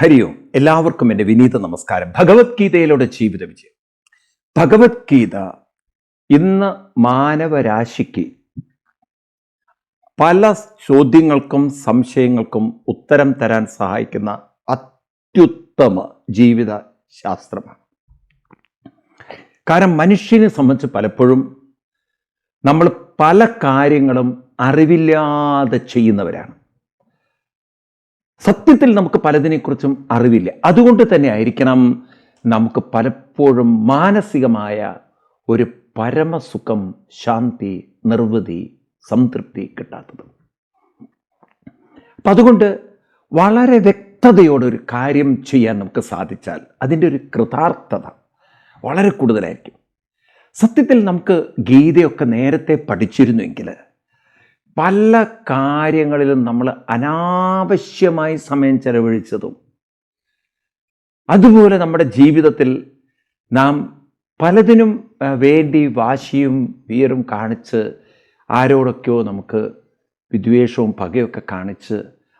ഹരിയോം എല്ലാവർക്കും എന്റെ വിനീത നമസ്കാരം. ഭഗവത്ഗീതയിലൂടെ ജീവിത വിജയം. ഭഗവത്ഗീത ഇന്ന് മാനവരാശിക്ക് പല ചോദ്യങ്ങൾക്കും സംശയങ്ങൾക്കും ഉത്തരം തരാൻ സഹായിക്കുന്ന അത്യുത്തമ ജീവിത ശാസ്ത്രമാണ് കാരണം മനുഷ്യനെ സംബന്ധിച്ച് പലപ്പോഴും നമ്മൾ പല കാര്യങ്ങളും അറിവില്ലാതെ ചെയ്യുന്നവരാണ്. സത്യത്തിൽ നമുക്ക് പലതിനെക്കുറിച്ചും അറിവില്ല. അതുകൊണ്ട് തന്നെ ആയിരിക്കണം നമുക്ക് പലപ്പോഴും മാനസികമായ ഒരു പരമസുഖം ശാന്തി നിർവൃതി സംതൃപ്തി കിട്ടാത്തത്. അപ്പം അതുകൊണ്ട് വളരെ വ്യക്തതയോടൊരു കാര്യം ചെയ്യാൻ നമുക്ക് സാധിച്ചാൽ അതിന്റെ ഒരു കൃതാർത്ഥത വളരെ കൂടുതലായിരിക്കും. സത്യത്തിൽ നമുക്ക് ഗീതയൊക്കെ നേരത്തെ പഠിച്ചിരുന്നുവെങ്കിൽ പല കാര്യങ്ങളിലും നമ്മൾ അനാവശ്യമായി സമയം ചെലവഴിച്ചതും അതുപോലെ നമ്മുടെ ജീവിതത്തിൽ നാം പലതിനും വേണ്ടി വാശിയും വീറും കാണിച്ച് ആരോടൊക്കെയോ നമുക്ക് വിദ്വേഷവും പകയൊക്കെ കാണിച്ച്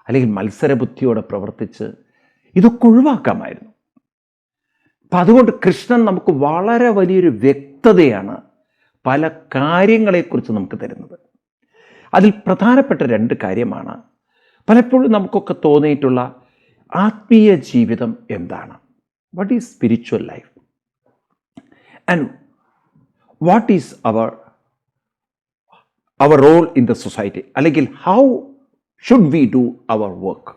അല്ലെങ്കിൽ മത്സരബുദ്ധിയോടെ പ്രവർത്തിച്ച് ഇതൊക്കെ ഒഴിവാക്കാമായിരുന്നു. അപ്പം അതുകൊണ്ട് കൃഷ്ണൻ നമുക്ക് വളരെ വലിയൊരു വ്യക്തതയാണ് പല കാര്യങ്ങളെക്കുറിച്ച് നമുക്ക് തരുന്നത്. അതിൽ പ്രധാനപ്പെട്ട രണ്ട് കാര്യമാണ്. പലപ്പോഴും നമുക്കൊക്കെ തോന്നിയിട്ടുള്ള ആത്മീയ ജീവിതം എന്താണ്? What is spiritual life and what is our our role in the society അല്ലെങ്കിൽ how should we do our work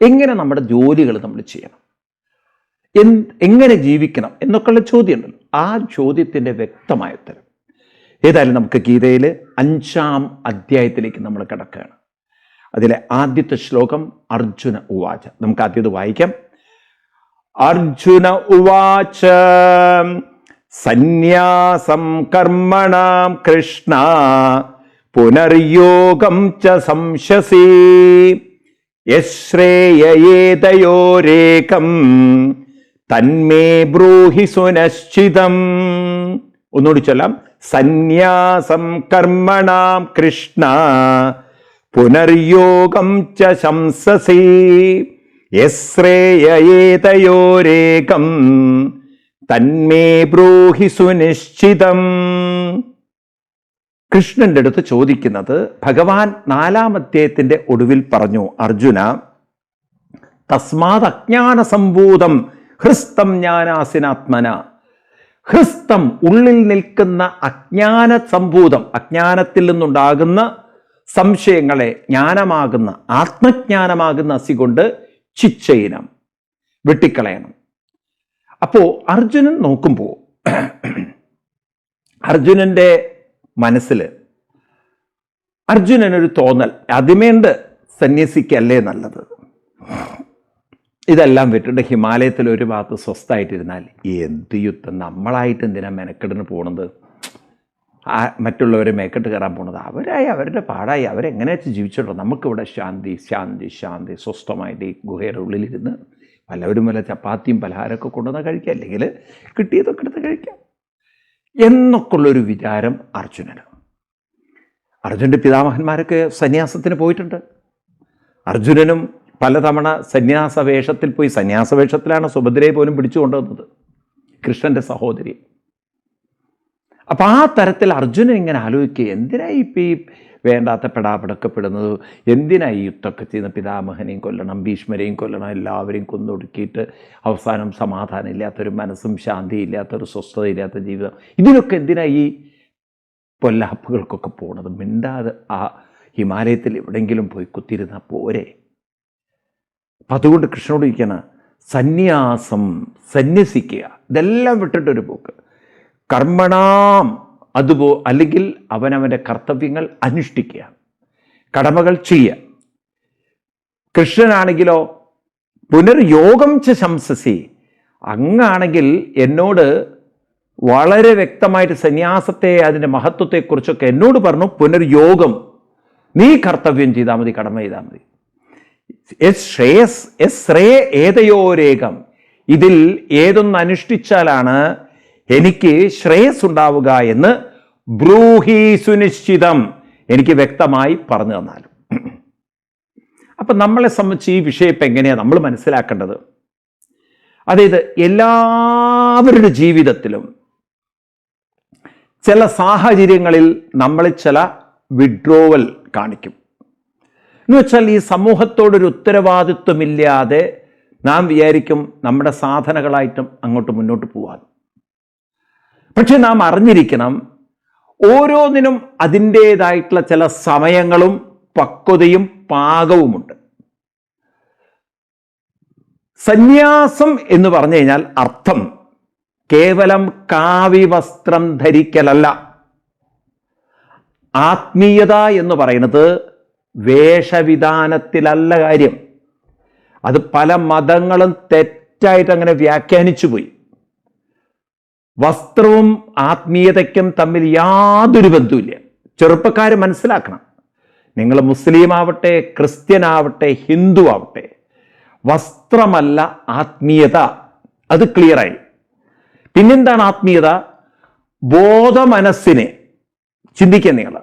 എങ്ങനെ നമ്മുടെ ജോലികൾ നമ്മൾ ചെയ്യണം? എൻ എങ്ങനെ ജീവിക്കണം എന്നൊക്കെയുള്ള ചോദ്യമുണ്ടല്ലോ. ആ ചോദ്യത്തിന്റെ വ്യക്തമായ ഉത്തരം. ഏതായാലും നമുക്ക് ഗീതയിൽ അഞ്ചാം അധ്യായത്തിലേക്ക് നമ്മൾ കിടക്കുകയാണ്. അതിലെ ആദ്യത്തെ ശ്ലോകം അർജുന ഉവാച. നമുക്ക് ആദ്യത് വായിക്കാം. അർജുന ഉവാച സന്യാസം കർമ്മണാം കൃഷ്ണ പുനർയോഗം ച സംശസി യശ്രേയേതയോരേകം തന്മേ ബ്രൂഹി സുനശ്ചിതം. ഒന്നുകൂടി ചൊല്ലാം. സന്യാസം കർമ്മണാം കൃഷ്ണ. പുനർയോഗം ച ശംസസി. യശ്രേയേതയോരേകം തന്മേ ബ്രൂഹി സുനിശ്ചിതം. കൃഷ്ണന്റെ അടുത്ത് ചോദിക്കുന്നത് ഭഗവാൻ നാലാം അധ്യായത്തിന്റെ ഒടുവിൽ പറഞ്ഞു അർജുന തസ്മാത് അജ്ഞാനസംഭൂതം ഹൃസ്തം ജ്ഞാനാസിനാത്മന. ഹൃസ്തം ഉള്ളിൽ നിൽക്കുന്ന അജ്ഞാന സംഭൂതം അജ്ഞാനത്തിൽ നിന്നുണ്ടാകുന്ന സംശയങ്ങളെ ജ്ഞാനമാകുന്ന ആത്മജ്ഞാനമാകുന്ന അസി കൊണ്ട് ചിച്ചയിനം വെട്ടിക്കളയണം. അപ്പോ അർജുനൻ നോക്കുമ്പോൾ അർജുനന്റെ മനസ്സിൽ ഒരു തോന്നൽ ആദ്യമേണ്ട് സന്യസിക്കല്ലേ നല്ലത്? ഇതെല്ലാം വിട്ടിട്ട് ഹിമാലയത്തിൽ ഒരു ഭാഗത്ത് സ്വസ്ഥമായിട്ടിരുന്നാൽ എന്ത് യുദ്ധം? നമ്മളായിട്ട് എന്തിനാ മെനക്കെട്ടിന് പോകുന്നത് ആ മറ്റുള്ളവരെ മേക്കെട്ട് കയറാൻ പോണത്? അവരായി അവരുടെ പാടായി. അവരെങ്ങനെ വെച്ച് ജീവിച്ചോട്ടോ? നമുക്കിവിടെ ശാന്തി ശാന്തി ശാന്തി സ്വസ്ഥമായിട്ട് ഈ ഗുഹയുടെ ഉള്ളിലിരുന്ന് പലവരും വല്ല ചപ്പാത്തിയും പലഹാരമൊക്കെ കൊണ്ടുവന്ന് കഴിക്കാം. അല്ലെങ്കിൽ കിട്ടിയതൊക്കെ എടുത്ത് കഴിക്കാം. എന്നൊക്കെയുള്ളൊരു വിചാരം അർജുനന്. അർജുന്റെ പിതാമഹന്മാരൊക്കെ സന്യാസത്തിന് പോയിട്ടുണ്ട്. അർജുനനും പലതവണ സന്യാസവേഷത്തിൽ പോയി സന്യാസവേഷത്തിലാണ് സുഭദ്രയെ പോലും പിടിച്ചു കൊണ്ടുവന്നത് കൃഷ്ണന്റെ സഹോദരി. അപ്പം ആ തരത്തിൽ അർജുനൻ ഇങ്ങനെ ആലോചിക്കുക എന്തിനായി ഇപ്പം ഈ വേണ്ടാത്ത പെടാപിടക്കപ്പെടുന്നത്? എന്തിനായി യുദ്ധമൊക്കെ ചെയ്യുന്ന പിതാമഹനെയും കൊല്ലണം ഭീഷ്മരെയും കൊല്ലണം എല്ലാവരെയും കൊന്നൊടുക്കിയിട്ട് അവസാനം സമാധാനം ഇല്ലാത്തൊരു മനസ്സും ശാന്തിയില്ലാത്തൊരു സ്വസ്ഥതയില്ലാത്ത ജീവിതം? ഇതിനൊക്കെ എന്തിനായി ഈ പൊല്ലാപ്പുകൾക്കൊക്കെ പോണത്? മിണ്ടാതെ ആ ഹിമാലയത്തിൽ എവിടെയെങ്കിലും പോയി കുത്തിരുന്നാൽ പോരെ? അതുകൊണ്ട് കൃഷ്ണനോട് ഇരിക്കുകയാണ് സന്യാസം സന്യസിക്കുക. ഇതെല്ലാം വിട്ടിട്ടൊരു പോക്ക്. കർമ്മണാം അതുപോ അല്ലെങ്കിൽ അവനവന്റെ കർത്തവ്യങ്ങൾ അനുഷ്ഠിക്കുക കടമകൾ ചെയ്യുക. കൃഷ്ണനാണെങ്കിലോ പുനർയോഗം ച ശംസസി. അങ്ങാണെങ്കിൽ എന്നോട് വളരെ വ്യക്തമായിട്ട് സന്യാസത്തെ അതിന്റെ മഹത്വത്തെക്കുറിച്ചൊക്കെ എന്നോട് പറഞ്ഞു പുനർയോഗം നീ കർത്തവ്യം ചെയ്താൽ മതി കടമ ചെയ്താൽ മതി. എസ് ശ്രേയസ് എസ് ശ്രേ ഏതയോരേകം ഇതിൽ ഏതൊന്ന് അനുഷ്ഠിച്ചാലാണ് എനിക്ക് ശ്രേയസ് ഉണ്ടാവുക എന്ന് ബ്രൂഹി സുനിശ്ചിതം എനിക്ക് വ്യക്തമായി പറഞ്ഞു തന്നാലും. അപ്പം നമ്മളെ സംബന്ധിച്ച് ഈ വിഷയം എങ്ങനെയാണ് നമ്മൾ മനസ്സിലാക്കേണ്ടത്? അതായത് എല്ലാവരുടെ ജീവിതത്തിലും ചില സാഹചര്യങ്ങളിൽ നമ്മൾ ചില വിഡ്രോവൽ കാണിക്കും. എന്ന് വെച്ചാൽ ഈ സമൂഹത്തോടൊരു ഉത്തരവാദിത്വമില്ലാതെ നാം വിചാരിക്കും നമ്മുടെ സാധനകളായിട്ടും അങ്ങോട്ട് മുന്നോട്ട് പോവാൻ. പക്ഷെ നാം അറിഞ്ഞിരിക്കണം ഓരോന്നിനും അതിന്റേതായിട്ടുള്ള ചില സമയങ്ങളും പക്വതയും പാകവുമുണ്ട്. സന്യാസം എന്ന് പറഞ്ഞു കഴിഞ്ഞാൽ അർത്ഥം കേവലം കാവി വസ്ത്രം ധരിക്കലല്ല. ആത്മീയത എന്ന് പറയുന്നത് വേഷവിധാനത്തിലല്ല കാര്യം. അത് പല മതങ്ങളും തെറ്റായിട്ട് അങ്ങനെ വ്യാഖ്യാനിച്ചു പോയി. വസ്ത്രവും ആത്മീയതയ്ക്കും തമ്മിൽ യാതൊരു ബന്ധവുമില്ല. ചെറുപ്പക്കാർ മനസ്സിലാക്കണം. നിങ്ങൾ മുസ്ലിം ആവട്ടെ ക്രിസ്ത്യൻ ആവട്ടെ ഹിന്ദു ആവട്ടെ വസ്ത്രമല്ല ആത്മീയത. അത് ക്ലിയറായി. പിന്നെന്താണ് ആത്മീയത? ബോധമനസ്സിനെ. ചിന്തിക്കുക നിങ്ങൾ.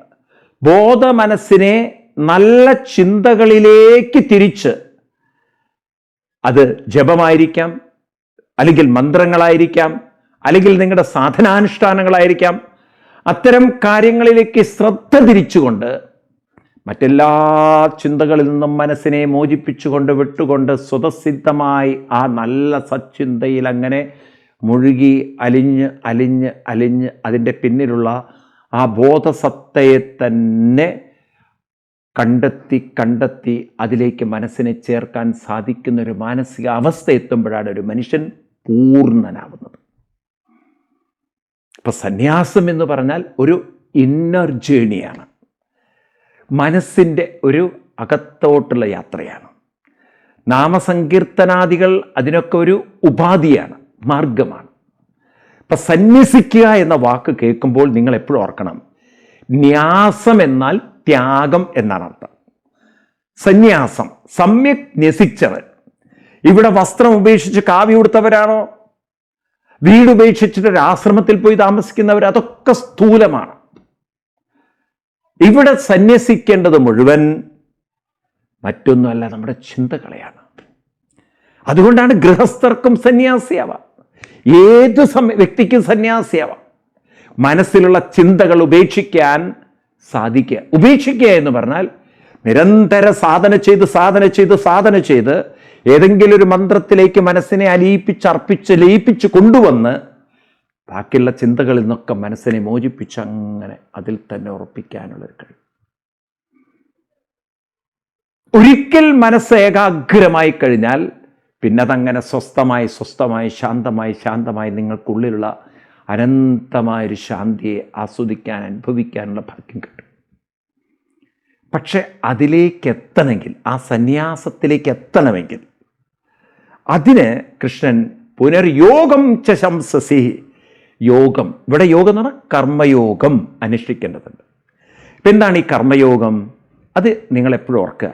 ബോധമനസ്സിനെ നല്ല ചിന്തകളിലേക്ക് തിരിച്ച് അത് ജപമായിരിക്കാം അല്ലെങ്കിൽ മന്ത്രങ്ങളായിരിക്കാം അല്ലെങ്കിൽ നിങ്ങളുടെ സാധനാനുഷ്ഠാനങ്ങളായിരിക്കാം. അത്തരം കാര്യങ്ങളിലേക്ക് ശ്രദ്ധ തിരിച്ചുകൊണ്ട് മറ്റെല്ലാ ചിന്തകളിൽ നിന്നും മനസ്സിനെ മോചിപ്പിച്ചുകൊണ്ട് വിട്ടുകൊണ്ട് സ്വതസിദ്ധമായി ആ നല്ല സച്ചിന്തയിൽ അങ്ങനെ മുഴുകി അലിഞ്ഞ് അലിഞ്ഞ് അലിഞ്ഞ് അതിന്റെ പിന്നിലുള്ള ആ ബോധസത്തയെ തന്നെ കണ്ടെത്തി കണ്ടെത്തി അതിലേക്ക് മനസ്സിനെ ചേർക്കാൻ സാധിക്കുന്ന ഒരു മാനസിക അവസ്ഥ എത്തുമ്പോഴാണ് ഒരു മനുഷ്യൻ പൂർണനാവുന്നത്. ഇപ്പം സന്യാസം എന്ന് പറഞ്ഞാൽ ഒരു ഇന്നർ ജേണിയാണ് മനസ്സിന്റെ ഒരു അകത്തോട്ടുള്ള യാത്രയാണ്. നാമസങ്കീർത്തനാദികൾ അതിനൊക്കെ ഒരു ഉപാധിയാണ് മാർഗമാണ്. ഇപ്പം സന്യസിക്കുക എന്ന വാക്ക് കേൾക്കുമ്പോൾ നിങ്ങൾ എപ്പോഴും ഓർക്കണം ന്യാസം എന്നാൽ ത്യാഗം എന്നാണ് അർത്ഥം. സന്യാസം സമ്യക് ന്യസിച്ചവൻ. ഇവിടെ വസ്ത്രം ഉപേക്ഷിച്ച് കാവ്യ ഉടുത്തവരാണോ? വീട് ഉപേക്ഷിച്ചിട്ട് ഒരു ആശ്രമത്തിൽ പോയി താമസിക്കുന്നവർ അതൊക്കെ സ്ഥൂലമാണ്. ഇവിടെ സന്യസിക്കേണ്ടത് മുഴുവൻ മറ്റൊന്നുമല്ല നമ്മുടെ ചിന്തകളെയാണ്. അതുകൊണ്ടാണ് ഗൃഹസ്ഥർക്കും സന്യാസിയാവാം. ഏത് സമയ വ്യക്തിക്കും സന്യാസിയാവാം. മനസ്സിലുള്ള ചിന്തകൾ ഉപേക്ഷിക്കാൻ സാധിക്കുക. ഉപേക്ഷിക്കുക എന്ന് പറഞ്ഞാൽ നിരന്തര സാധന ചെയ്ത് സാധന ചെയ്ത് സാധന ചെയ്ത് ഏതെങ്കിലും ഒരു മന്ത്രത്തിലേക്ക് മനസ്സിനെ അലിയിപ്പിച്ച് അർപ്പിച്ച് ലയിപ്പിച്ച് കൊണ്ടുവന്ന് ബാക്കിയുള്ള ചിന്തകളിൽ നിന്നൊക്കെ മനസ്സിനെ മോചിപ്പിച്ച് അങ്ങനെ അതിൽ തന്നെ ഉറപ്പിക്കാനുള്ളൊരു കഴിവ്. ഒരിക്കൽ മനസ്സ് ഏകാഗ്രമായി കഴിഞ്ഞാൽ പിന്നെ അതങ്ങനെ സ്വസ്ഥമായി സ്വസ്ഥമായി ശാന്തമായി ശാന്തമായി നിങ്ങൾക്കുള്ളിലുള്ള അനന്തമായൊരു ശാന്തിയെ ആസ്വദിക്കാൻ അനുഭവിക്കാനുള്ള ഭാഗ്യം കിട്ടും. പക്ഷെ അതിലേക്ക് എത്തണമെങ്കിൽ ആ സന്യാസത്തിലേക്ക് എത്തണമെങ്കിൽ അതിന് കൃഷ്ണൻ പുനർയോഗം ചശംസസി ശംസസി. യോഗം. ഇവിടെ യോഗം എന്ന് പറഞ്ഞാൽ കർമ്മയോഗം അനുഷ്ഠിക്കേണ്ടതുണ്ട്. ഇപ്പം എന്താണ് ഈ കർമ്മയോഗം? അത് നിങ്ങളെപ്പോഴും ഓർക്കുക.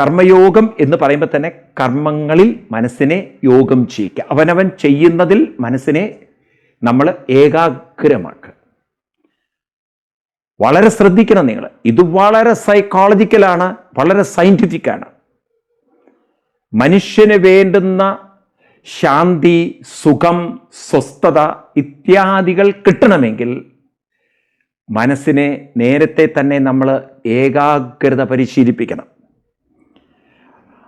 കർമ്മയോഗം എന്ന് പറയുമ്പോൾ തന്നെ കർമ്മങ്ങളിൽ മനസ്സിനെ യോഗം ചെയ്യിക്കുക. അവനവൻ ചെയ്യുന്നതിൽ മനസ്സിനെ നമ്മൾ ഏകാഗ്രമാക്കുക. വളരെ ശ്രദ്ധിക്കണം നിങ്ങൾ. ഇത് വളരെ സൈക്കോളജിക്കലാണ് വളരെ സയന്റിഫിക്കാണ് മനുഷ്യന് വേണ്ടുന്ന ശാന്തി സുഖം സ്വസ്ഥത ഇത്യാദികൾ കിട്ടണമെങ്കിൽ മനസ്സിനെ നേരത്തെ തന്നെ നമ്മൾ ഏകാഗ്രത പരിശീലിപ്പിക്കണം.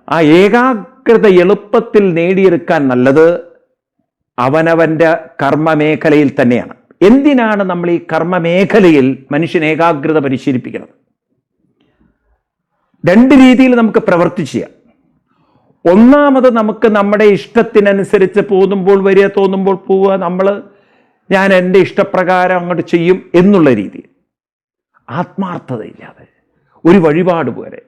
ആ ഏകാഗ്രത എളുപ്പത്തിൽ നേടിയെടുക്കാൻ നല്ലത് അവനവന്റെ കർമ്മമേഖലയിൽ തന്നെയാണ്. എന്തിനാണ് നമ്മൾ ഈ കർമ്മമേഖലയിൽ മനുഷ്യൻ ഏകാഗ്രത പരിശീലിപ്പിക്കുന്നത്? രണ്ട് രീതിയിൽ നമുക്ക് പ്രവർത്തി ചെയ്യാം. ഒന്നാമത് നമുക്ക് നമ്മുടെ ഇഷ്ടത്തിനനുസരിച്ച് പോകുമ്പോൾ വരിക തോന്നുമ്പോൾ പോവുക നമ്മൾ ഞാൻ എന്റെ ഇഷ്ടപ്രകാരം അങ്ങോട്ട് ചെയ്യും എന്നുള്ള രീതി ആത്മാർത്ഥതയില്ലാതെ ഒരു വഴിപാട് പോലെ.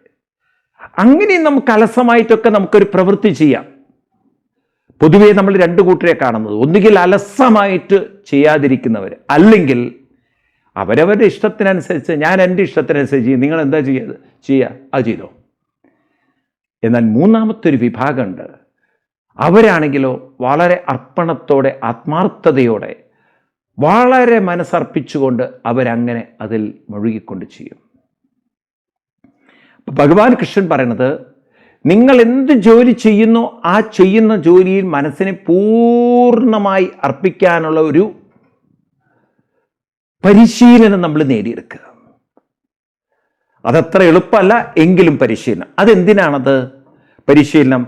അങ്ങനെ നമുക്ക് അലസമായിട്ടൊക്കെ നമുക്കൊരു പ്രവൃത്തി ചെയ്യാം. പൊതുവേ നമ്മൾ രണ്ട് കൂട്ടരെ കാണുന്നത്. ഒന്നുകിൽ അലസമായിട്ട് ചെയ്യാതിരിക്കുന്നവർ അല്ലെങ്കിൽ അവരവരുടെ ഇഷ്ടത്തിനനുസരിച്ച് ഞാൻ എന്റെ ഇഷ്ടത്തിനനുസരിച്ച് ചെയ്യും. നിങ്ങൾ എന്താ ചെയ്യത് ചെയ്യുക അത് ചെയ്തോ. എന്നാൽ മൂന്നാമത്തെ ഒരു വിഭാഗമുണ്ട്. അവരാണെങ്കിലോ വളരെ അർപ്പണത്തോടെ ആത്മാർത്ഥതയോടെ വളരെ മനസ്സർപ്പിച്ചുകൊണ്ട് അവരങ്ങനെ അതിൽ മുഴുകിക്കൊണ്ട് ചെയ്യും. ഭഗവാൻ കൃഷ്ണൻ പറയണത് നിങ്ങൾ എന്ത് ജോലി ചെയ്യുന്നോ ആ ചെയ്യുന്ന ജോലിയിൽ മനസ്സിനെ പൂർണമായി അർപ്പിക്കാനുള്ള ഒരു പരിശീലനം നമ്മൾ നേടിയെടുക്കുക. അതത്ര എളുപ്പമല്ല എങ്കിലും പരിശീലനം. അതെന്തിനാണത്? പരിശീലനം.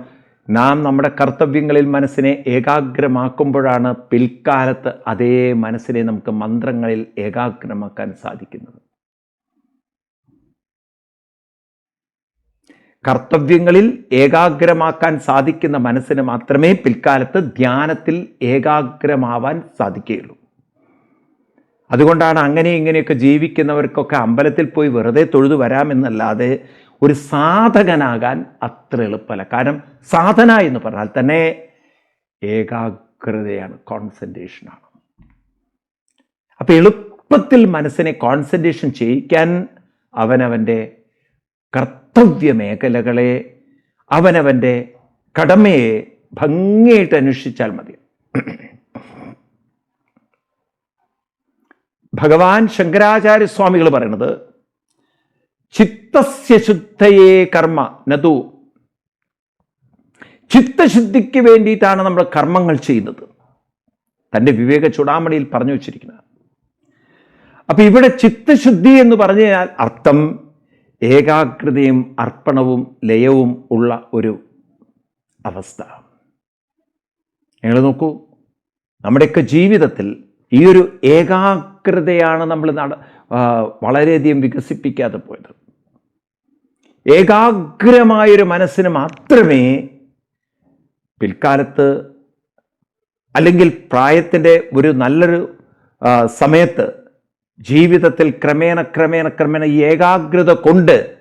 നാം നമ്മുടെ കർത്തവ്യങ്ങളിൽ മനസ്സിനെ ഏകാഗ്രമാക്കുമ്പോഴാണ് പിൽക്കാലത്ത് അതേ മനസ്സിനെ നമുക്ക് മന്ത്രങ്ങളിൽ ഏകാഗ്രമാക്കാൻ സാധിക്കുന്നത്. കർത്തവ്യങ്ങളിൽ ഏകാഗ്രമാക്കാൻ സാധിക്കുന്ന മനസ്സിന് മാത്രമേ പിൽക്കാലത്ത് ധ്യാനത്തിൽ ഏകാഗ്രമാവാൻ സാധിക്കുകയുള്ളൂ. അതുകൊണ്ടാണ് അങ്ങനെ ഇങ്ങനെയൊക്കെ ജീവിക്കുന്നവർക്കൊക്കെ അമ്പലത്തിൽ പോയി വെറുതെ തൊഴുതു വരാമെന്നല്ലാതെ ഒരു സാധകനാകാൻ അത്ര എളുപ്പമല്ല. കാരണം സാധന എന്ന് പറഞ്ഞാൽ തന്നെ ഏകാഗ്രതയാണ് കോൺസെൻട്രേഷനാണ് അപ്പോൾ എളുപ്പത്തിൽ മനസ്സിനെ കോൺസെൻട്രേഷൻ ചെയ്യിക്കാൻ അവനവന്റെ കർത്തവ്യ മേഖലകളെ അവനവന്റെ കടമയെ ഭംഗിയായിട്ട് അന്വേഷിച്ചാൽ മതി. ഭഗവാൻ ശങ്കരാചാര്യസ്വാമികൾ പറയുന്നത് ചിത്തസ്യ ശുദ്ധയേ കർമ്മ നതു. ചിത്തശുദ്ധിക്ക് വേണ്ടിയിട്ടാണ് നമ്മൾ കർമ്മങ്ങൾ ചെയ്യുന്നത്. തന്റെ വിവേക ചൂടാമണിയിൽ പറഞ്ഞു വച്ചിരിക്കുന്നത്. അപ്പൊ ഇവിടെ ചിത്തശുദ്ധി എന്ന് പറഞ്ഞു കഴിഞ്ഞാൽ അർത്ഥം ഏകാഗ്രതയും അർപ്പണവും ലയവും ഉള്ള ഒരു അവസ്ഥ. നിങ്ങൾ നോക്കൂ നമ്മുടെയൊക്കെ ജീവിതത്തിൽ ഈ ഒരു ഏകാഗ്രതയാണ് നമ്മൾ നട വളരെയധികം വികസിപ്പിക്കാതെ പോയത്. ഏകാഗ്രമായൊരു മനസ്സിന് മാത്രമേ പിൽക്കാലത്ത് അല്ലെങ്കിൽ പ്രായത്തിന്റെ ഒരു നല്ലൊരു സമയത്ത് ജീവിതത്തിൽ ക്രമേണ ക്രമേണ ക്രമേണ ഈ ഏകാഗ്രത കൊണ്ട്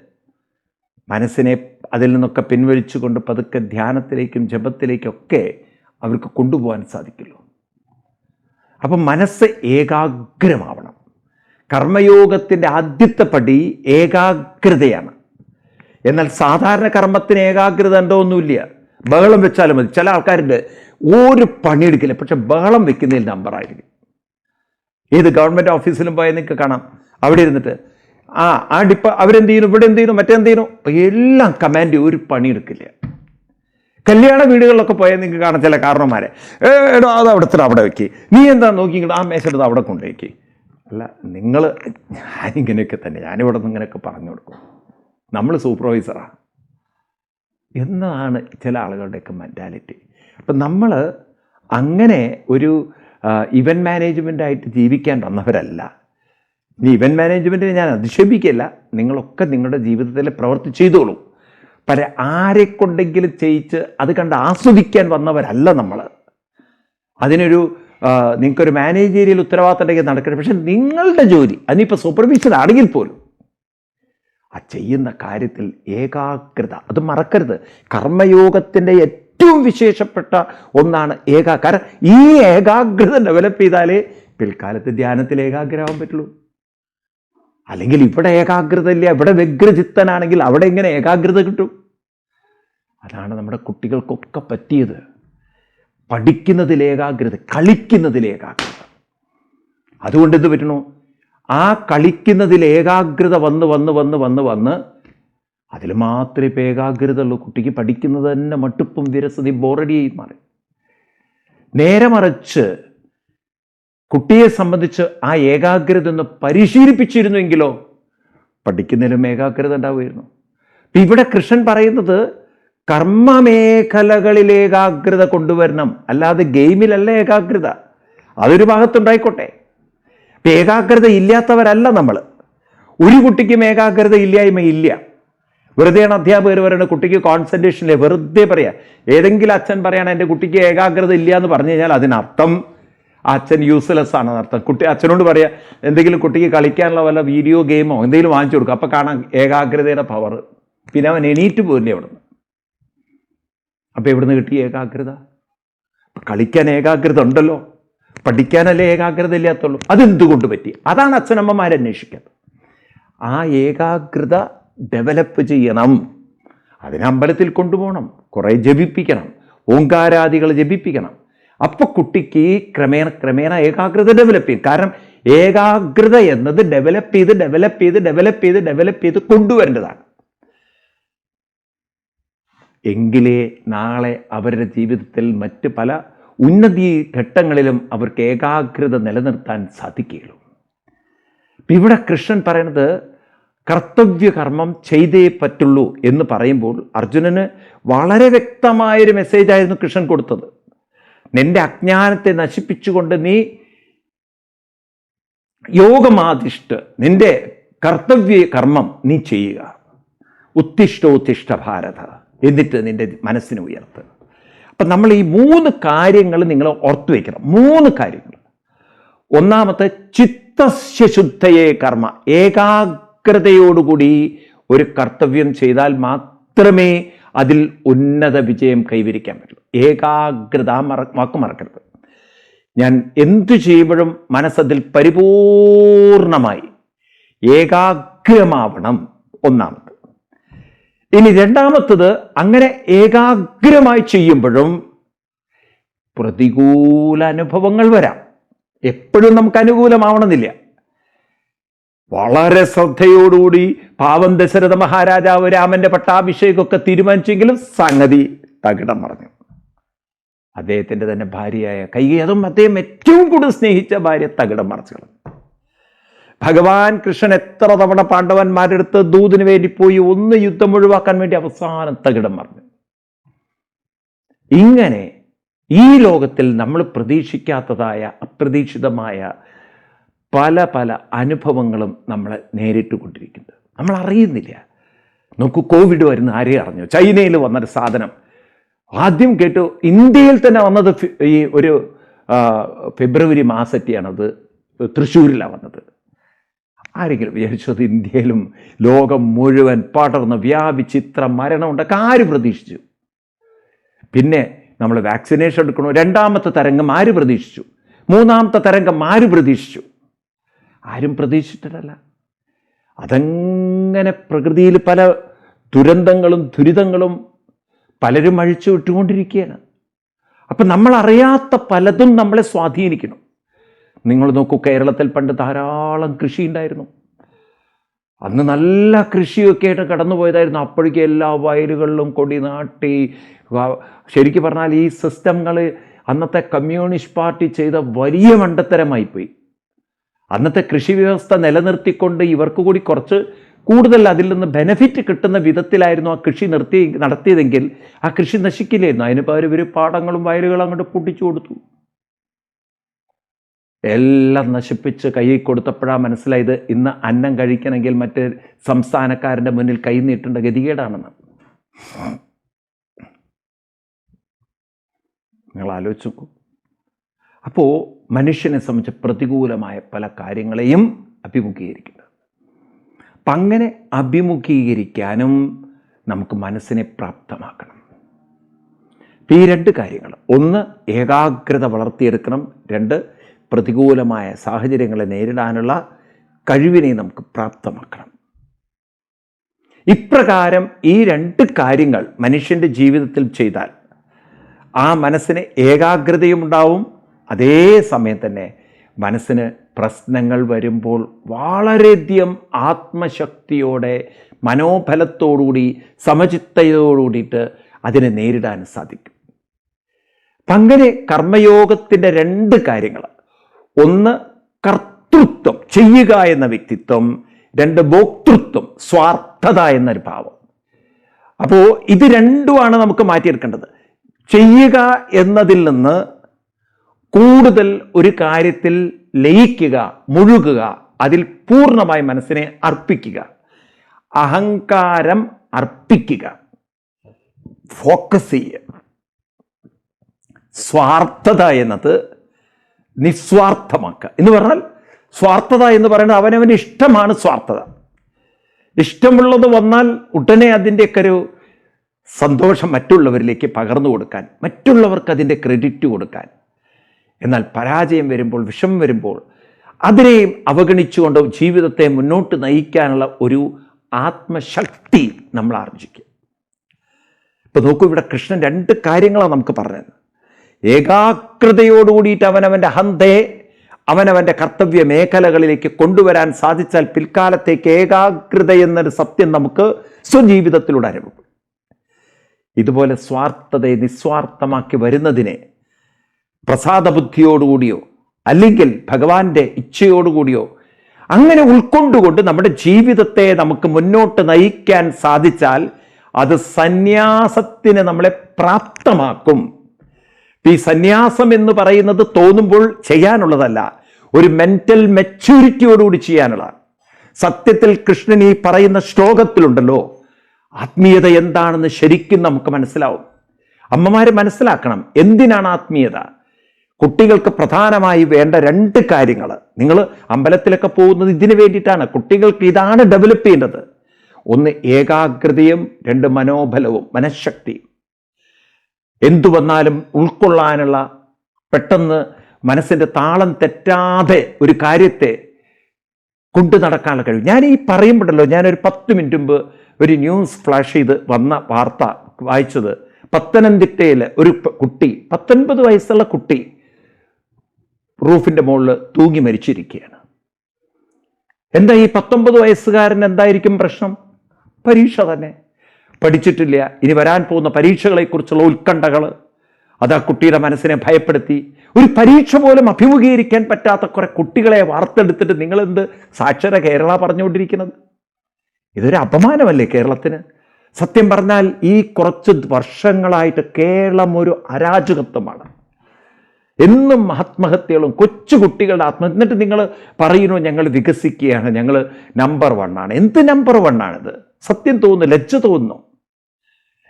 മനസ്സിനെ അതിൽ നിന്നൊക്കെ പിൻവലിച്ചുകൊണ്ട് പതുക്കെ ധ്യാനത്തിലേക്കും ജപത്തിലേക്കൊക്കെ അവർക്ക് കൊണ്ടുപോകാൻ സാധിക്കുള്ളൂ. അപ്പം മനസ്സ് ഏകാഗ്രമാവണം. കർമ്മയോഗത്തിന്റെ ആദ്യത്തെ പടി ഏകാഗ്രതയാണ്. എന്നാൽ സാധാരണ കർമ്മത്തിന് ഏകാഗ്രത ഉണ്ടോ ഒന്നുമില്ല ബഹളം വെച്ചാലും മതി. ചില ആൾക്കാരുണ്ട് ഒരു പണിയെടുക്കില്ല. പക്ഷെ ബഹളം വെക്കുന്നതിൽ നമ്പറായിരിക്കും ഏത് ഗവൺമെന്റ് ഓഫീസിലും പോയാൽ നിങ്ങൾക്ക് കാണാം. അവിടെ ഇരുന്നിട്ട് ആ ആ ഡിപ്പ അവരെന്ത് ചെയ്യുന്നു? ഇവിടെ എന്ത് ചെയ്യുന്നു? മറ്റെന്ത് ചെയ്യുന്നു? എല്ലാം കമാൻഡ് ഒരു പണിയെടുക്കില്ല. കല്യാണ വീടുകളിലൊക്കെ പോയാൽ നിങ്ങൾക്ക് കാണാം ചില കാരണന്മാരെ "ഏ, എടോ അത് അവിടെ ഇത്ര അവിടെ വെക്ക്. നീ എന്താ നോക്കി ആ മേശെടുത്ത് അവിടെ കൊണ്ടുവയ്ക്ക് അല്ല നിങ്ങൾ ഞാനിങ്ങനെയൊക്കെ തന്നെ. ഞാനിവിടെ നിന്ന് ഇങ്ങനെയൊക്കെ പറഞ്ഞു കൊടുക്കും. നമ്മൾ സൂപ്പർവൈസറാണ് എന്നതാണ് ചില ആളുകളുടെയൊക്കെ മെന്റാലിറ്റി അപ്പം നമ്മൾ അങ്ങനെ ഒരു ഇവന്റ് മാനേജ്മെന്റായിട്ട് ജീവിക്കാൻ വന്നവരല്ല. ഇനി ഇവന്റ് മാനേജ്മെന്റിനെ ഞാൻ അധിക്ഷേപിക്കില്ല. നിങ്ങളൊക്കെ നിങ്ങളുടെ ജീവിതത്തിൽ പ്രവർത്തി ചെയ്തോളൂ. പല ആരെക്കൊണ്ടെങ്കിലും ചെയ്യിച്ച് അത് കണ്ട് ആസ്വദിക്കാൻ വന്നവരല്ല നമ്മൾ അതിനൊരു നിങ്ങൾക്കൊരു മാനേജീരിയൽ ഉത്തരവാദിത്തം ഉണ്ടെങ്കിൽ നടക്കട്ടെ. പക്ഷെ നിങ്ങളുടെ ജോലി അതിനിപ്പോൾ സൂപ്പർവിഷൻ ആണെങ്കിൽ പോലും ആ ചെയ്യുന്ന കാര്യത്തിൽ ഏകാഗ്രത അത് മറക്കരുത്. കർമ്മയോഗത്തിന്റെ ഏറ്റവും വിശേഷപ്പെട്ട ഒന്നാണ് ഏകാഗ്ര ഈ ഏകാഗ്രത ഡെവലപ്പ് ചെയ്താലേ പിൽക്കാലത്ത് ധ്യാനത്തിൽ ഏകാഗ്രമാവാൻ പറ്റുള്ളൂ. അല്ലെങ്കിൽ ഇവിടെ ഏകാഗ്രത ഇല്ല ഇവിടെ വ്യഗ്രചിത്തനാണെങ്കിൽ അവിടെ എങ്ങനെ ഏകാഗ്രത കിട്ടും? അതാണ് നമ്മുടെ കുട്ടികൾക്കൊക്കെ പറ്റിയത്. പഠിക്കുന്നതിൽ ഏകാഗ്രത കളിക്കുന്നതിൽ ഏകാഗ്രത. അതുകൊണ്ട് എന്ത് പറ്റണു? ആ കളിക്കുന്നതിൽ ഏകാഗ്രത വന്ന് വന്ന് വന്ന് വന്ന് വന്ന് അതിൽ മാത്രമേ ഇപ്പോൾ ഏകാഗ്രത ഉള്ളൂ കുട്ടിക്ക് പഠിക്കുന്നത് തന്നെ മട്ടുപ്പും വിരസതി ബോറടിയായി മാറി. നേരെ മറിച്ച് കുട്ടിയെ സംബന്ധിച്ച് ആ ഏകാഗ്രത ഒന്ന് പരിശീലിപ്പിച്ചിരുന്നുവെങ്കിലോ പഠിക്കുന്നതിലും ഏകാഗ്രത ഉണ്ടാവുമായിരുന്നു. അപ്പം ഇവിടെ കൃഷ്ണൻ പറയുന്നത് കർമ്മമേഖലകളിൽ ഏകാഗ്രത കൊണ്ടുവരണം. അല്ലാതെ ഗെയിമിലല്ല ഏകാഗ്രത. അതൊരു ഭാഗത്തുണ്ടായിക്കോട്ടെ. ഏകാഗ്രത ഇല്ലാത്തവരല്ല നമ്മൾ. ഒരു കുട്ടിക്കും ഏകാഗ്രത ഇല്ലായ്മ ഇല്ല വെറുതെയാണ് അധ്യാപകർ പറയുന്നത് കുട്ടിക്ക് കോൺസെൻട്രേഷൻ ഇല്ല? വെറുതെ പറയാ. ഏതെങ്കിലും അച്ഛൻ പറയണം എന്റെ കുട്ടിക്ക് ഏകാഗ്രത ഇല്ല എന്ന് പറഞ്ഞു കഴിഞ്ഞാൽ അതിനർത്ഥം അച്ഛൻ യൂസ്ലെസ് ആണ് അർത്ഥം. കുട്ടി അച്ഛനോട് പറയാ എന്തെങ്കിലും കുട്ടിക്ക് കളിക്കാനുള്ള വല്ല വീഡിയോ ഗെയിമോ എന്തെങ്കിലും വാങ്ങിച്ചു കൊടുക്കും. അപ്പോൾ കാണാം ഏകാഗ്രതയുടെ പവർ പിന്നെ അവൻ എണീറ്റ് പോരില്ലേ അവിടെ നിന്ന് അപ്പം എവിടുന്ന് കിട്ടിയ ഏകാഗ്രത? കളിക്കാൻ ഏകാഗ്രത ഉണ്ടല്ലോ. പഠിക്കാനല്ലേ ഏകാഗ്രത ഇല്ലാത്തുള്ളൂ. അതെന്തുകൊണ്ട് പറ്റി? അതാണ് അച്ഛനമ്മമാരന്വേഷിക്കുന്നത് ആ ഏകാഗ്രത ഡെവലപ്പ് ചെയ്യണം. അതിനെ അമ്പലത്തിൽ കൊണ്ടുപോകണം. കുറേ ജപിപ്പിക്കണം. ഓങ്കാരാദികൾ ജപിപ്പിക്കണം. അപ്പൊ കുട്ടിക്ക് ക്രമേണ ക്രമേണ ഏകാഗ്രത ഡെവലപ്പ് ചെയ്യും. കാരണം ഏകാഗ്രത എന്നത് ഡെവലപ്പ് ചെയ്ത് ഡെവലപ്പ് ചെയ്ത് ഡെവലപ്പ് ചെയ്ത് ഡെവലപ്പ് ചെയ്ത് കൊണ്ടുവരേണ്ടതാണ്. എങ്കിലേ നാളെ അവരുടെ ജീവിതത്തിൽ മറ്റ് പല ഉന്നതി ഘട്ടങ്ങളിലും അവർക്ക് ഏകാഗ്രത നിലനിർത്താൻ സാധിക്കുകയുള്ളൂ. ഇവിടെ കൃഷ്ണൻ പറയുന്നത് കർത്തവ്യകർമ്മം ചെയ്തേ പറ്റുള്ളൂ എന്ന് പറയുമ്പോൾ അർജുനന് വളരെ വ്യക്തമായൊരു മെസ്സേജായിരുന്നു കൃഷ്ണൻ കൊടുത്തത്. നിന്റെ അജ്ഞാനത്തെ നശിപ്പിച്ചുകൊണ്ട് നീ യോഗമാധിഷ്ഠ നിന്റെ കർത്തവ്യ കർമ്മം നീ ചെയ്യുക. ഉത്തിഷ്ടോത്തിഷ്ട ഭാരത എന്നിട്ട് നിന്റെ മനസ്സിനെ ഉയർത്ത്. അപ്പം നമ്മൾ ഈ മൂന്ന് കാര്യങ്ങൾ നിങ്ങൾ ഓർത്തു വയ്ക്കണം മൂന്ന് കാര്യങ്ങൾ. ഒന്നാമത്തെ ചിത്തശുദ്ധയെ കർമ്മ ഏകാഗ്രതയോടുകൂടി ഒരു കർത്തവ്യം ചെയ്താൽ മാത്രമേ അതിൽ ഉന്നത വിജയം കൈവരിക്കാൻ പറ്റുള്ളൂ ഏകാഗ്രത മറ വാക്ക് മറക്കരുത്. ഞാൻ എന്തു ചെയ്യുമ്പോഴും മനസ്സതിൽ പരിപൂർണമായി ഏകാഗ്രമാവണം ഒന്നാമത്. ഇനി രണ്ടാമത്തത് അങ്ങനെ ഏകാഗ്രമായി ചെയ്യുമ്പോഴും പ്രതികൂല അനുഭവങ്ങൾ വരാം. എപ്പോഴും നമുക്ക് അനുകൂലമാവണമെന്നില്ല. വളരെ ശ്രദ്ധയോടുകൂടി പാവം ദശരഥ മഹാരാജാവ് രാമന്റെ പട്ടാഭിഷേകമൊക്കെ തീരുമാനിച്ചെങ്കിലും സംഗതി തകിടം മറഞ്ഞു. അദ്ദേഹത്തിന്റെ തന്നെ ഭാര്യയായ കൈകി അതും അദ്ദേഹം ഏറ്റവും കൂടുതൽ സ്നേഹിച്ച ഭാര്യ തകിടം മറച്ചു കളഞ്ഞു. ഭഗവാൻ കൃഷ്ണൻ എത്ര തവണ പാണ്ഡവന്മാരുടെ അടുത്ത് ദൂതിന് വേണ്ടി പോയി ഒന്ന് യുദ്ധം ഒഴിവാക്കാൻ വേണ്ടി അവസാനം തകിടം മറഞ്ഞു. ഇങ്ങനെ ഈ ലോകത്തിൽ നമ്മൾ പ്രതീക്ഷിക്കാത്തതായ അപ്രതീക്ഷിതമായ പല പല അനുഭവങ്ങളും നമ്മൾ നേരിട്ട് കൊണ്ടിരിക്കുന്നത് നമ്മൾ അറിയുന്നില്ല നോക്കൂ കോവിഡ് വരുന്ന ആരെയും അറിഞ്ഞു? ചൈനയിൽ വന്നൊരു സാധനം. ആദ്യം കേട്ടു ഇന്ത്യയിൽ തന്നെ വന്നത് ഈ ഒരു ഫെബ്രുവരി മാസത്തെയാണത് തൃശ്ശൂരിലാണ് വന്നത്. ആരെങ്കിലും വിചാരിച്ചു അത് ഇന്ത്യയിലും ലോകം മുഴുവൻ പടർന്ന് വ്യാപിച്ച് ഇത്ര മരണം ഉണ്ടാക്കി ആര് പ്രതീക്ഷിച്ചു? പിന്നെ നമ്മൾ വാക്സിനേഷൻ എടുക്കണോ? രണ്ടാമത്തെ തരംഗം ആര് പ്രതീക്ഷിച്ചു? മൂന്നാമത്തെ തരംഗം ആര് പ്രതീക്ഷിച്ചു? ആരും പ്രതീക്ഷിച്ചിട്ടല്ല അതങ്ങനെ പ്രകൃതിയിൽ പല ദുരന്തങ്ങളും ദുരിതങ്ങളും പലരും അഴിച്ചു വിട്ടുകൊണ്ടിരിക്കുകയാണ്. അപ്പം നമ്മളറിയാത്ത പലതും നമ്മളെ സ്വാധീനിക്കണം നിങ്ങൾ നോക്കൂ കേരളത്തിൽ പണ്ട് ധാരാളം കൃഷി ഉണ്ടായിരുന്നു അന്ന് നല്ല കൃഷിയൊക്കെ ആയിട്ട് കടന്നുപോയതായിരുന്നു അപ്പോഴേക്കും എല്ലാ വയലുകളിലും കൊടി നാട്ടി ശരിക്കും പറഞ്ഞാൽ ഈ സിസ്റ്റങ്ങൾ അന്നത്തെ കമ്മ്യൂണിസ്റ്റ് പാർട്ടി ചെയ്ത വലിയ മണ്ടത്തരമായിപ്പോയി. അന്നത്തെ കൃഷി വ്യവസ്ഥ നിലനിർത്തിക്കൊണ്ട് ഇവർക്ക് കൂടി കുറച്ച് കൂടുതൽ അതിൽ നിന്ന് ബെനിഫിറ്റ് കിട്ടുന്ന വിധത്തിലായിരുന്നു ആ കൃഷി നിർത്തി നടത്തിയതെങ്കിൽ ആ കൃഷി നശിക്കില്ലായിരുന്നു. അതിന് പകരം ഇവർ പാടങ്ങളും വയലുകളും അങ്ങോട്ട് പൊട്ടിച്ചു കൊടുത്തു. എല്ലാം നശിപ്പിച്ച് കൈ കൊടുത്തപ്പോഴാണ് മനസ്സിലായത് ഇന്ന് അന്നം കഴിക്കണമെങ്കിൽ മറ്റ് സംസ്ഥാനക്കാരന്റെ മുന്നിൽ കൈ നീട്ടേണ്ട ഗതികേടാണെന്ന്. നിങ്ങൾ ആലോചിച്ചു അപ്പോൾ മനുഷ്യനെ സംബന്ധിച്ച് പ്രതികൂലമായ പല കാര്യങ്ങളെയും അഭിമുഖീകരിക്കുന്നത് അപ്പം അങ്ങനെ അഭിമുഖീകരിക്കാനും നമുക്ക് മനസ്സിനെ പ്രാപ്തമാക്കണം. ഈ രണ്ട് കാര്യങ്ങൾ. ഒന്ന് ഏകാഗ്രത വളർത്തിയെടുക്കണം. രണ്ട് പ്രതികൂലമായ സാഹചര്യങ്ങളെ നേരിടാനുള്ള കഴിവിനെ നമുക്ക് പ്രാപ്തമാക്കണം. ഇപ്രകാരം ഈ രണ്ട് കാര്യങ്ങൾ മനുഷ്യന്റെ ജീവിതത്തിൽ ചെയ്താൽ ആ മനസ്സിന് ഏകാഗ്രതയും ഉണ്ടാവും അതേ സമയം തന്നെ മനസ്സിന് പ്രശ്നങ്ങൾ വരുമ്പോൾ വളരെയധികം ആത്മശക്തിയോടെ മനോബലത്തോടുകൂടി സമചിത്തയോടുകൂടിയിട്ട് അതിനെ നേരിടാൻ സാധിക്കും. അപ്പം അങ്ങനെ കർമ്മയോഗത്തിന്റെ രണ്ട് കാര്യങ്ങൾ. ഒന്ന് കർത്തൃത്വം ചെയ്യുക എന്ന വ്യക്തിത്വം. രണ്ട് ഭോക്തൃത്വം സ്വാർത്ഥത എന്നൊരു ഭാവം. അപ്പോൾ ഇത് രണ്ടുമാണ് നമുക്ക് മാറ്റിയെടുക്കേണ്ടത്. ചെയ്യുക എന്നതിൽ നിന്ന് കൂടുതൽ ഒരു കാര്യത്തിൽ ലയിക്കുക മുഴുകുക അതിൽ പൂർണമായി മനസ്സിനെ അർപ്പിക്കുക. അഹങ്കാരം അർപ്പിക്കുക. ഫോക്കസ് ചെയ്യുക. സ്വാർത്ഥത എന്നത് നിസ്വാർത്ഥമാക്കുക. എന്ന് പറഞ്ഞാൽ സ്വാർത്ഥത എന്ന് പറയുന്നത് അവനവന് ഇഷ്ടമാണ് സ്വാർത്ഥത. ഇഷ്ടമുള്ളത് വന്നാൽ ഉടനെ അതിന്റെയൊക്കെ ഒരു സന്തോഷം മറ്റുള്ളവരിലേക്ക് പകർന്നു കൊടുക്കാൻ മറ്റുള്ളവർക്ക് അതിന്റെ ക്രെഡിറ്റ് കൊടുക്കാൻ. എന്നാൽ പരാജയം വരുമ്പോൾ വിഷം വരുമ്പോൾ അതിനെയും അവഗണിച്ചുകൊണ്ട് ജീവിതത്തെ മുന്നോട്ട് നയിക്കാനുള്ള ഒരു ആത്മശക്തി നമ്മൾ ആർജിക്കും. ഇപ്പം നോക്കൂ ഇവിടെ കൃഷ്ണൻ രണ്ട് കാര്യങ്ങളാണ് നമുക്ക് പറഞ്ഞത്. ഏകാഗ്രതയോടുകൂടിയിട്ട് അവനവന്റെ ഹന്തയെ അവനവന്റെ കർത്തവ്യ മേഖലകളിലേക്ക് കൊണ്ടുവരാൻ സാധിച്ചാൽ പിൽക്കാലത്തേക്ക് ഏകാഗ്രത എന്നൊരു സത്യം നമുക്ക് സ്വജീവിതത്തിലൂടെ അനുഭവപ്പെടും. ഇതുപോലെ സ്വാർത്ഥതയെ നിസ്വാർത്ഥമാക്കി വരുന്നതിനെ പ്രസാദബുദ്ധിയോടുകൂടിയോ അല്ലെങ്കിൽ ഭഗവാന്റെ ഇച്ഛയോടുകൂടിയോ അങ്ങനെ ഉൾക്കൊണ്ടുകൊണ്ട് നമ്മുടെ ജീവിതത്തെ നമുക്ക് മുന്നോട്ട് നയിക്കാൻ സാധിച്ചാൽ അത് സന്യാസത്തിന് നമ്മളെ പ്രാപ്തമാക്കും. ഈ സന്യാസം എന്ന് പറയുന്നത് തോന്നുമ്പോൾ ചെയ്യാനുള്ളതല്ല ഒരു മെന്റൽ മെച്യൂരിറ്റിയോടുകൂടി ചെയ്യാനുള്ള സത്യത്തിൽ കൃഷ്ണൻ ഈ പറയുന്ന ശ്ലോകത്തിലുണ്ടല്ലോ ആത്മീയത എന്താണെന്ന് ശരിക്കും നമുക്ക് മനസ്സിലാവും. അമ്മമാരെ മനസ്സിലാക്കണം എന്തിനാണ് ആത്മീയത? കുട്ടികൾക്ക് പ്രധാനമായി വേണ്ട രണ്ട് കാര്യങ്ങൾ നിങ്ങൾ അമ്പലത്തിലൊക്കെ പോകുന്നത് ഇതിനു വേണ്ടിയിട്ടാണ്. കുട്ടികൾക്ക് ഇതാണ് ഡെവലപ്പ് ചെയ്യേണ്ടത്. ഒന്ന് ഏകാഗ്രതയും രണ്ട് മനോബലവും മനഃശക്തിയും. എന്തു വന്നാലും ഉൾക്കൊള്ളാനുള്ള പെട്ടെന്ന് മനസ്സിന്റെ താളം തെറ്റാതെ ഒരു കാര്യത്തെ കൊണ്ടു നടക്കാനുള്ള കഴിവ്. ഞാൻ ഈ പറയുമ്പോഴല്ലോ ഞാനൊരു പത്ത് മിനിറ്റ് മുമ്പ് ഒരു ന്യൂസ് ഫ്ലാഷ് ചെയ്ത് വന്ന വാർത്ത വായിച്ചത്. പത്തനംതിട്ടയിൽ ഒരു കുട്ടി പത്തൊൻപത് വയസ്സുള്ള കുട്ടി റൂഫിന്റെ മുകളിൽ തൂങ്ങി മരിച്ചിരിക്കുകയാണ്. എന്താ ഈ പത്തൊമ്പത് വയസ്സുകാരൻ എന്തായിരിക്കും പ്രശ്നം? പരീക്ഷ തന്നെ. പഠിച്ചിട്ടില്ല. ഇനി വരാൻ പോകുന്ന പരീക്ഷകളെക്കുറിച്ചുള്ള ഉത്കണ്ഠകൾ അത് ആ കുട്ടിയുടെ മനസ്സിനെ ഭയപ്പെടുത്തി. ഒരു പരീക്ഷ പോലും അഭിമുഖീകരിക്കാൻ പറ്റാത്ത കുറെ കുട്ടികളെ വാർത്തെടുത്തിട്ട് നിങ്ങളെന്ത് സാക്ഷര കേരള പറഞ്ഞുകൊണ്ടിരിക്കുന്നത്? ഇതൊരു അപമാനമല്ലേ കേരളത്തിന്? സത്യം പറഞ്ഞാൽ ഈ കുറച്ച് വർഷങ്ങളായിട്ട് കേരളം ഒരു അരാജകത്വമാണ്. എന്നും ആത്മഹത്യകളും കൊച്ചു കുട്ടികളുടെ ആത്മഹത്യ എന്നിട്ട് നിങ്ങൾ പറയുന്നു ഞങ്ങൾ വികസിക്കുകയാണ് ഞങ്ങൾ നമ്പർ വണ്ണാണ് എന്ത് നമ്പർ വണ്ണാണിത് സത്യം തോന്നുന്നു ലജ്ജ തോന്നുന്നു.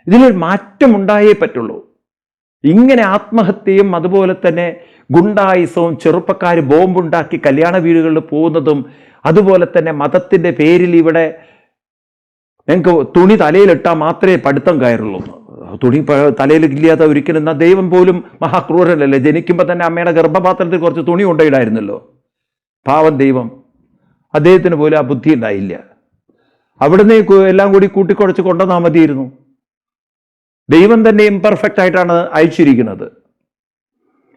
ഇതിലൊരു മാറ്റം ഉണ്ടായേ പറ്റുള്ളൂ. ഇങ്ങനെ ആത്മഹത്യയും അതുപോലെ തന്നെ ഗുണ്ടായുസവും ചെറുപ്പക്കാർ ബോംബുണ്ടാക്കി കല്യാണ വീടുകളിൽ പോകുന്നതും അതുപോലെ തന്നെ മതത്തിന്റെ പേരിൽ ഇവിടെ ഞങ്ങൾക്ക് തുണി തലയിലിട്ടാൽ മാത്രമേ പഠിത്തം കയറുള്ളൂ തുണി തലയിൽ ഇല്ലാത്ത ഒരിക്കലും എന്നാൽ ദൈവം പോലും മഹാക്രൂരനല്ലേ? ജനിക്കുമ്പോൾ തന്നെ അമ്മയുടെ ഗർഭപാത്രത്തിൽ കുറച്ച് തുണി കൊണ്ടിടായിരുന്നല്ലോ പാവം ദൈവം. അദ്ദേഹത്തിന് പോലും ആ ബുദ്ധി ഉണ്ടായില്ല. അവിടുന്ന് എല്ലാം കൂടി കൂട്ടിക്കുഴച്ച് കൊണ്ടുവന്നാൽ മതിയിരുന്നു ദൈവം തന്നെ ഇംപെർഫെക്റ്റ് ആയിട്ടാണ് അയച്ചിരിക്കുന്നത്.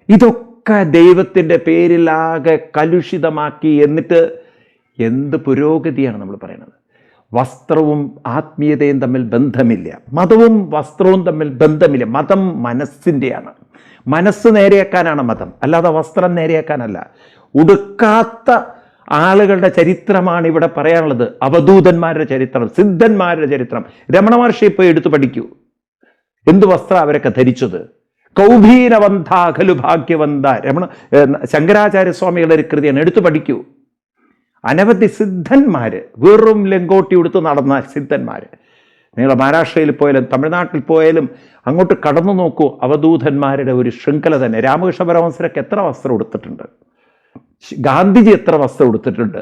ഇതൊക്കെ ദൈവത്തിന്റെ പേരിലാകെ കലുഷിതമാക്കി എന്നിട്ട് എന്ത് പുരോഗതിയാണ് നമ്മൾ പറയുന്നത്? വസ്ത്രവും ആത്മീയതയും തമ്മിൽ ബന്ധമില്ല. മതവും വസ്ത്രവും തമ്മിൽ ബന്ധമില്ല. മതം മനസ്സിന്റെയാണ്. മനസ്സ് നേരെയാക്കാനാണ് മതം. അല്ലാതെ വസ്ത്രം നേരെയാക്കാനല്ല. ഉടുക്കാത്ത ആളുകളുടെ ചരിത്രമാണ് ഇവിടെ പറയാനുള്ളത്. അവധൂതന്മാരുടെ ചരിത്രം സിദ്ധന്മാരുടെ ചരിത്രം. രമണ മഹർഷി ഇപ്പോൾ എടുത്തു പഠിക്കൂ. എന്ത് വസ്ത്രം അവരൊക്കെ ധരിച്ചത്? കൗഭീനവന്ത ഖലു ഭാഗ്യവന്ത. രമണ ശങ്കരാചാര്യ സ്വാമികളുടെ ഒരു കൃതിയാണ്. എടുത്തു പഠിക്കൂ. അനവധി സിദ്ധന്മാർ വെറും ലങ്കോട്ടി എടുത്ത് നടന്ന സിദ്ധന്മാർ നിങ്ങൾ മഹാരാഷ്ട്രയിൽ പോയാലും തമിഴ്നാട്ടിൽ പോയാലും അങ്ങോട്ട് കടന്നു നോക്കൂ. അവധൂതന്മാരുടെ ഒരു ശൃംഖല തന്നെ. രാമകൃഷ്ണ പരമഹംസരൊക്കെ എത്ര വസ്ത്രം ഉടുത്തിട്ടുണ്ട്? ഗാന്ധിജി എത്ര വസ്ത്രം ഉടുത്തിട്ടുണ്ട്?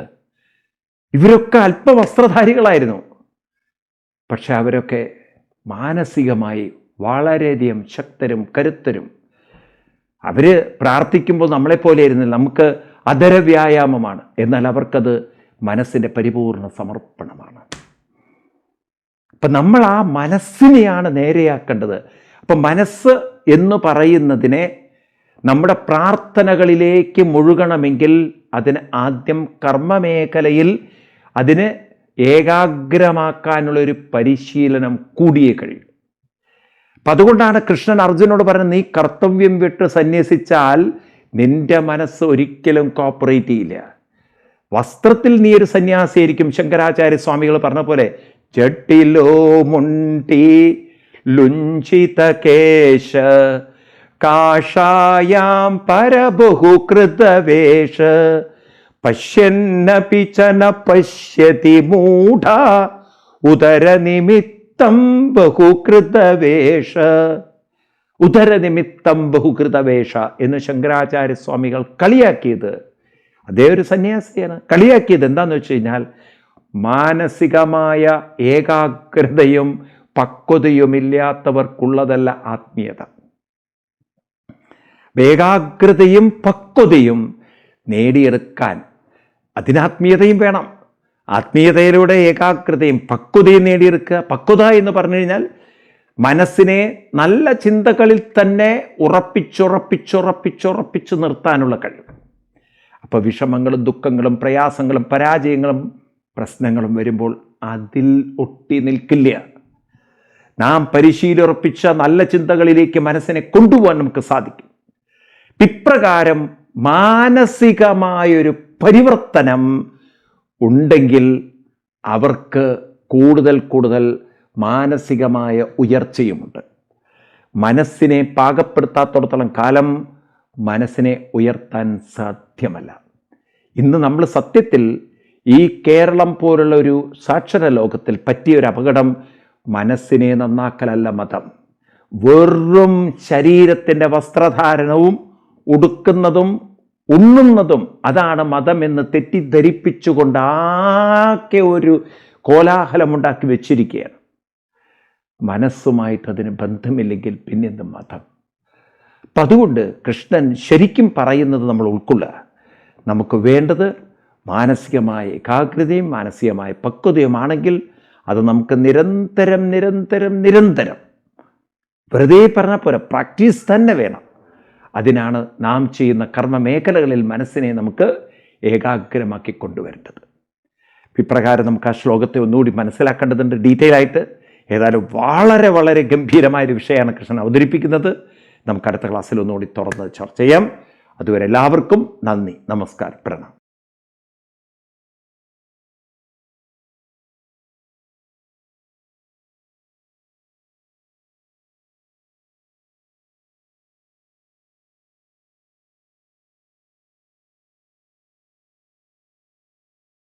ഇവരൊക്കെ അല്പവസ്ത്രധാരികളായിരുന്നു. പക്ഷെ അവരൊക്കെ മാനസികമായി വളരെയധികം ശക്തരും കരുത്തരും. അവർ പ്രാർത്ഥിക്കുമ്പോൾ നമ്മളെപ്പോലെ ആയിരുന്നില്ല നമുക്ക് അതര വ്യായാമമാണ് എന്നാൽ അവർക്കത് മനസ്സിന്റെ പരിപൂർണ സമർപ്പണമാണ്. അപ്പം നമ്മൾ ആ മനസ്സിനെയാണ് നേരെയാക്കേണ്ടത്. അപ്പം മനസ്സ് എന്ന് പറയുന്നതിനെ നമ്മുടെ പ്രാർത്ഥനകളിലേക്ക് മുഴുകണമെങ്കിൽ അതിന് ആദ്യം കർമ്മമേഖലയിൽ അതിന് ഏകാഗ്രമാക്കാനുള്ള ഒരു പരിശീലനം കൂടിയേ കഴിയും. അപ്പം അതുകൊണ്ടാണ് കൃഷ്ണൻ അർജുനോട് പറഞ്ഞത് നീ കർത്തവ്യം വിട്ട് സന്യസിച്ചാൽ നിന്റെ മനസ്സ് ഒരിക്കലും കോപ്പറേറ്റ് ചെയ്യില്ല. വസ്ത്രത്തിൽ നീ ഒരു സന്യാസിയായിരിക്കും ശങ്കരാചാര്യ സ്വാമികൾ പറഞ്ഞ പോലെ ചട്ടിലോ മുണ്ടി ലുഞ്ചിത കേശ കാഷായാം പരബഹുകൃതവേഷ പശ്യന്നപി ചന പശ്യതി മൂഢ ഉദരനിമിത്തം ബഹുകൃതവേഷ. ഉദരനിമിത്തം ബഹുകൃതവേഷ എന്ന് ശങ്കരാചാര്യ സ്വാമികൾ കളിയാക്കിയത്. അതേ ഒരു സന്യാസിയാണ്. കളിയാക്കിയത് എന്താന്ന് വെച്ച് കഴിഞ്ഞാൽ മാനസികമായ ഏകാഗ്രതയും പക്വതയുമില്ലാത്തവർക്കുള്ളതല്ല ആത്മീയത. ഏകാഗ്രതയും പക്വതയും നേടിയെടുക്കാൻ അതിനാത്മീയതയും വേണം. ആത്മീയതയിലൂടെ ഏകാഗ്രതയും പക്വതയും നേടിയെടുക്കുക. പക്വത എന്ന് പറഞ്ഞു കഴിഞ്ഞാൽ മനസ്സിനെ നല്ല ചിന്തകളിൽ തന്നെ ഉറപ്പിച്ചുറപ്പിച്ചുറപ്പിച്ചുറപ്പിച്ചു നിർത്താനുള്ള കഴിവ്. അപ്പോൾ വിഷമങ്ങളും ദുഃഖങ്ങളും പ്രയാസങ്ങളും പരാജയങ്ങളും പ്രശ്നങ്ങളും വരുമ്പോൾ അതിൽ ഒട്ടി നിൽക്കില്ല. നാം പരിശീലുറപ്പിച്ച നല്ല ചിന്തകളിലേക്ക് മനസ്സിനെ കൊണ്ടുപോകാൻ നമുക്ക് സാധിക്കും. ഇപ്രകാരം മാനസികമായൊരു പരിവർത്തനം ഉണ്ടെങ്കിൽ അവർക്ക് കൂടുതൽ കൂടുതൽ മാനസികമായ ഉയർച്ചയുമുണ്ട്. മനസ്സിനെ പാകപ്പെടുത്താത്തടത്തോളം കാലം മനസ്സിനെ ഉയർത്താൻ സാധ്യമല്ല. ഇന്ന് നമ്മൾ സത്യത്തിൽ ഈ കേരളം പോലുള്ള ഒരു സാക്ഷര ലോകത്തിൽ പറ്റിയ ഒരു അപകടം മനസ്സിനെ നന്നാക്കലല്ല മതം. വെറും ശരീരത്തിന്റെ വസ്ത്രധാരണവും ഉടുക്കുന്നതും ഉണ്ണുന്നതും അതാണ് എന്ന് തെറ്റിദ്ധരിപ്പിച്ചുകൊണ്ട് ആകെ ഒരു കോലാഹലമുണ്ടാക്കി വെച്ചിരിക്കുകയാണ്. മനസ്സുമായിട്ട് അതിന് ബന്ധമില്ലെങ്കിൽ പിന്നെന്ത് മതം? അപ്പം അതുകൊണ്ട് കൃഷ്ണൻ ശരിക്കും പറയുന്നത് നമ്മൾ ഉൾക്കൊള്ളുക. നമുക്ക് വേണ്ടത് മാനസികമായ ഏകാഗ്രതയും മാനസികമായ പക്വതയുമാണെങ്കിൽ അത് നമുക്ക് നിരന്തരം നിരന്തരം നിരന്തരം വെറുതെ പറഞ്ഞാൽ പോരാ പ്രാക്ടീസ് തന്നെ വേണം. അതിനാണ് നാം ചെയ്യുന്ന കർമ്മ മേഖലകളിൽ മനസ്സിനെ നമുക്ക് ഏകാഗ്രമാക്കി കൊണ്ടുവരേണ്ടത്. ഇപ്രകാരം നമുക്ക് ആ ശ്ലോകത്തെ ഒന്നുകൂടി മനസ്സിലാക്കേണ്ടതുണ്ട് ഡീറ്റെയിൽ ആയിട്ട്. ഏതായാലും വളരെ വളരെ ഗംഭീരമായൊരു വിഷയമാണ് കൃഷ്ണൻ അവതരിപ്പിക്കുന്നത്. നമുക്ക് അടുത്ത ക്ലാസ്സിൽ ഒന്നുകൂടി തുറന്ന് ചർച്ച ചെയ്യാം. അതുവരെ എല്ലാവർക്കും നന്ദി നമസ്കാരം പ്രണാം